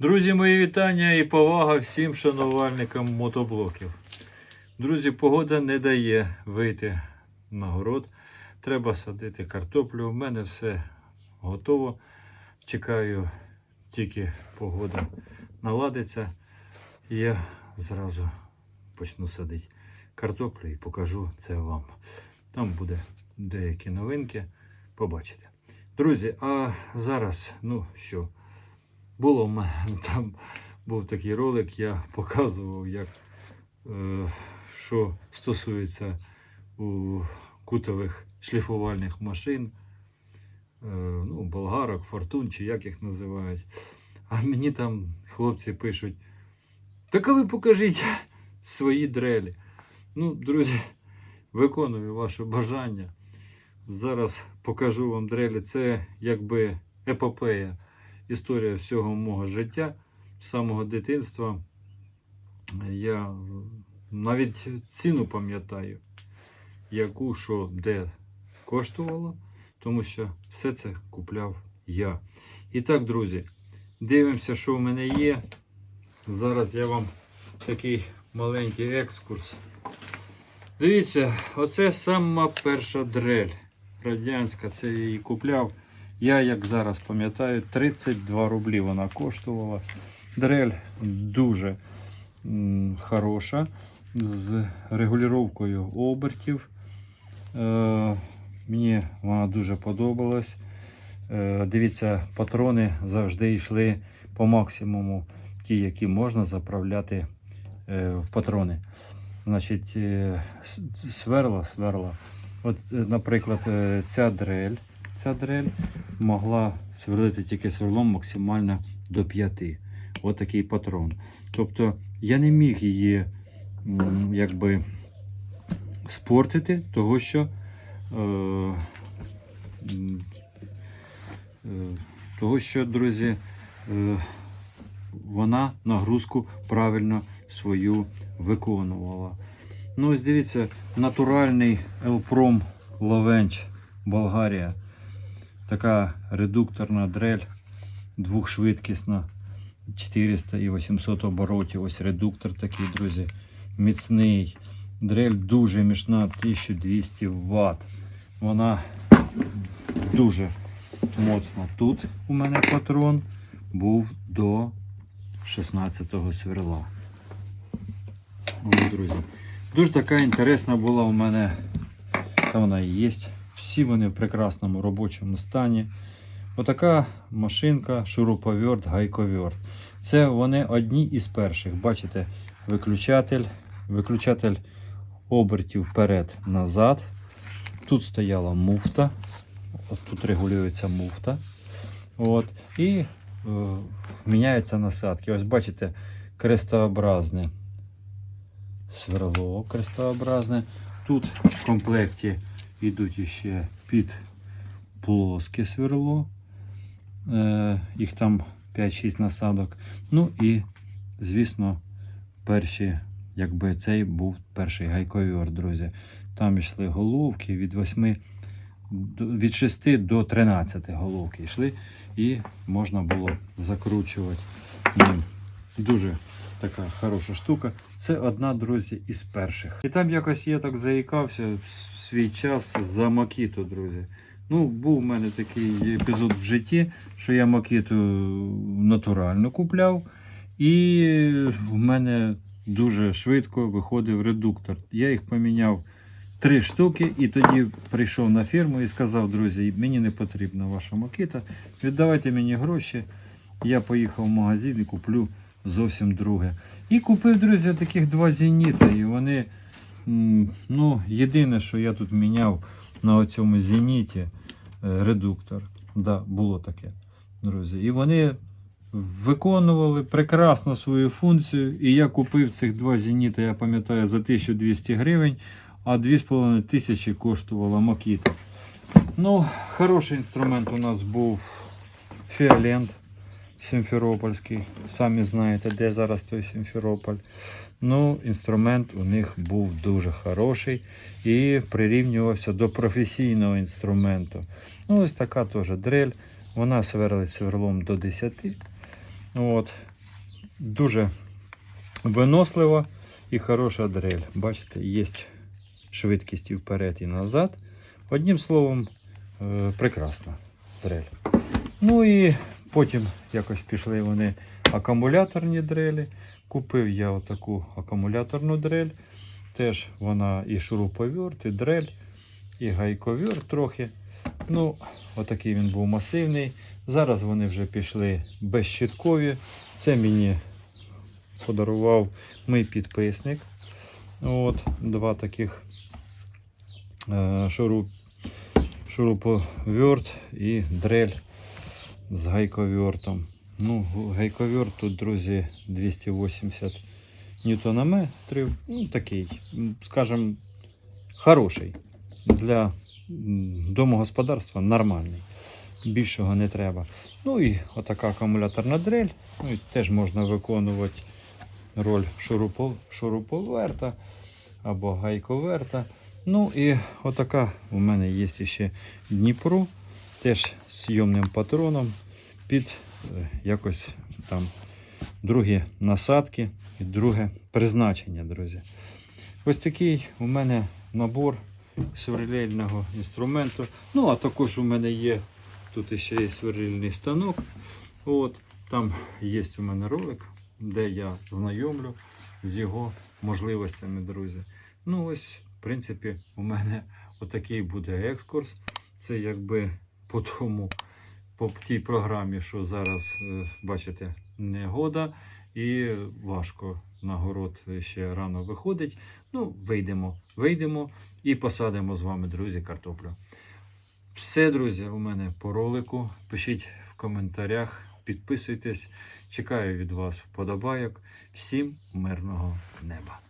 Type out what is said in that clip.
Друзі, мої вітання і повага всім шанувальникам мотоблоків. Друзі, погода не дає вийти на город. Треба садити картоплю. У мене все готово. Чекаю, тільки погода наладиться. І я зразу почну садити картоплю і покажу це вам. Там буде деякі новинки. Побачите. Друзі, а зараз, ну що, було в мене там був такий ролик, я показував, як е, що стосується у кутових шліфувальних машин, е, ну, болгарок, фортун, чи як їх називають. А мені там хлопці пишуть: так а ви покажіть свої дрелі. Ну, друзі, виконую ваше бажання. Зараз покажу вам дрелі. Це якби епопея, історія всього мого життя, з самого дитинства. Я навіть ціну пам'ятаю, яку що де коштувало, тому що все це купляв я. І так, друзі, дивимося, що в мене є. Зараз я вам такий маленький екскурс. Дивіться, оце сама перша дрель радянська, це я її купляв. Я, як зараз пам'ятаю, 32 рублі вона коштувала. Дрель дуже хороша, з регулюванням обертів. Е, мені вона дуже подобалась. Е, дивіться, патрони завжди йшли по максимуму, ті, які можна заправляти е, в патрони. Значить, сверла, сверла. От, наприклад, ця дрель, ця дрель могла сверлити тільки сверлом максимально до 5. От такий патрон. Тобто я не міг її якби спортити, того що е, е, того, що, друзі, е, вона нагрузку правильно свою виконувала. Ну, ось дивіться, натуральний Елпром Ловенч, Болгарія. Така редукторна дрель, двохшвидкісна, 400 і 800 оборотів. Ось редуктор такий, друзі, міцний. Дрель дуже міцна, 1200 Вт. Вона дуже моцна. Тут у мене патрон був до 16-го сверла. О, друзі. Дуже така інтересна була у мене, та вона і є. Всі вони в прекрасному робочому стані. Отака машинка, шуруповерт, гайковерт. Це вони одні із перших. Бачите, виключатель, виключатель обертів вперед-назад. Тут стояла муфта. От тут регулюється муфта. От. І е, міняються насадки. Ось бачите, крестообразне сверло крестообразне. Тут в комплекті йдуть ще під плоске сверло. Е, їх там 5-6 насадок. Ну і, звісно, перші, якби цей був перший гайковер, друзі. Там йшли головки від 8 до- від 6 до 13 головки йшли, і можна було закручувати ним. Дуже така хороша штука. Це одна, друзі, із перших. І там якось я так заїкався свій час за Макіту, друзі. Ну, був у мене такий епізод в житті, що я Макіту натурально купляв, і в мене дуже швидко виходив редуктор. Я їх поміняв три штуки, і тоді прийшов на фірму і сказав, друзі, мені не потрібна ваша Макіта, віддавайте мені гроші. Я поїхав в магазин і куплю зовсім друге. І купив, друзі, таких два зеніта. І вони, ну, єдине, що я тут міняв на цьому зеніті е, редуктор. Да, було таке, друзі. І вони виконували прекрасно свою функцію. І я купив цих два зеніта, я пам'ятаю, за 1200 гривень, а 2500 коштувала Макіта. Ну, хороший інструмент у нас був Фіолент. Сімферопольський. Самі знаєте, де зараз той Сімферополь. Ну, інструмент у них був дуже хороший і прирівнювався до професійного інструменту. Ну, ось така теж дрель. Вона сверлить сверлом до 10. От. дуже винослива і хороша дрель. Бачите, є швидкість і вперед, і назад. Одним словом, е, прекрасна дрель. Ну і потім якось пішли вони акумуляторні дрелі. Купив я отаку акумуляторну дрель. Теж вона і шуруповерт, і дрель, і гайковерт трохи. Ну, отакий він був масивний. Зараз вони вже пішли безщиткові. Це мені подарував мій підписник. От, два таких е, шуруп, шуруповерт і дрель з гайковертом. Ну, гайковерт тут, друзі, 280 ньютонометрів. Ну, такий, м, скажем, хороший. Для домогосподарства нормальний. Більшого не треба. Ну і отака акумуляторна дрель. Ну, і теж можна виконувати роль шурупо, шуруповерта або гайковерта. Ну і отака у мене є ще Дніпро, теж з йомним патроном під е, якось там другі насадки і друге призначення, друзі. Ось такий у мене набор сверлильного інструменту. Ну, а також у мене є тут ще є сверлильний станок. От, там є у мене ролик, де я знайомлю з його можливостями, друзі. Ну, ось, в принципі, у мене отакий буде екскурс. Це якби по тому, по тій програмі, що зараз, е, бачите, негода і важко на город ще рано виходить. Ну, вийдемо, вийдемо і посадимо з вами, друзі, картоплю. Все, друзі, у мене по ролику. Пишіть в коментарях, підписуйтесь. Чекаю від вас вподобайок. Всім мирного неба.